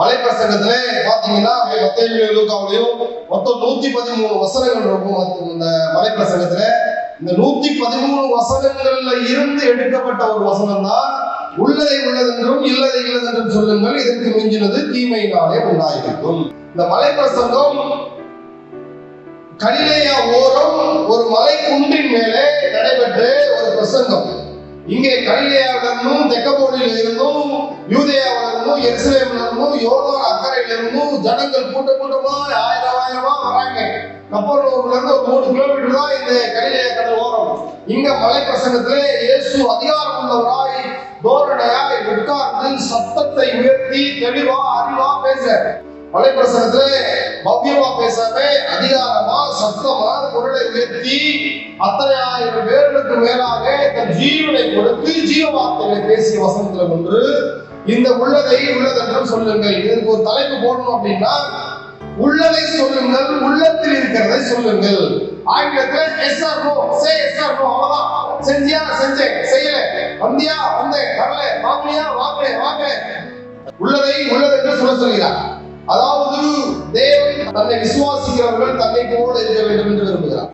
மலைப்பிரசங்கத்துல பாத்தீங்கன்னா மத்திய லூக்காவிலையும் மொத்தம் நூத்தி பதிமூணு வசனங்கள் இருக்கும். இந்த மலைப்பிரசங்கத்துல இந்த நூத்தி பதிமூணு வசனங்கள்ல இருந்து எடுக்கப்பட்ட ஒரு வசனம் தான் உள்ளதை உள்ளதென்றும் இல்லதை இல்லதென்றும் சொல்லுங்கள் இதற்கு மிஞ்சினது தீமையினாலே உண்டாயிருக்கும். இந்த மலைப்பிரசங்கம் கலிலேயா ஓரம் ஒரு மலை குன்றின் மேலே நடைபெற்ற ஒரு பிரசங்கம். இங்கே கலிலேயாவிலிருந்தும் தெக்கப்போலியில இருந்தும் யூதேயாவில இருந்தும் எருசலேம்ல எவ்வளோ அக்கறையில இருந்தும் ஜனங்கள் கூட்ட கூட்டமா ஆயிரம் ஆயிரமா வராங்க. கப்பலூர்ல இருந்து ஒரு மூணு கிலோமீட்டர் தான் இந்த கலிலேயா கடல் ஓரம். இங்க மலை பிரசங்கத்திலே இயேசு அதிகாரம் உள்ளவராய் தோரணையாய் உட்கார்ந்து சத்தத்தை உயர்த்தி தெளிவா அறிவா பேச. மலை பிரசங்கத்திலே பவ்யமா பேசாம அதிகாரமா சத்தமா குரலை உயர்த்தி அத்தனை ஆயிரம் பேர்களுக்கு மேலாக தன் ஜீவனை கொடுத்து ஜீவ வார்த்தைகளை பேசிய வசனத்துல ஒன்று இந்த உள்ளதை உள்ளதென்றும் சொல்லுங்கள். இதற்கு ஒரு தலைப்பு போடணும் அப்படின்னா உள்ளதை சொல்லுங்கள் உள்ளத்தில் இருக்கிறதை சொல்லுங்கள். ஆங்கிலத்துல yes or no say yes or no அவ்வளவுதான். செஞ்சியா? செஞ்சேன் செய்யல. வந்தியா? வந்தேன். வரல. வாங்கலையா வாங்கல. வாங்க உள்ளதை உள்ளதென்று சொல்ல சொல்கிறார். அதாவது தேவன் தன்னை விசுவாசிக்கிறவர்கள் தன்னை போல இருக்க வேண்டும் என்று விரும்புகிறார்.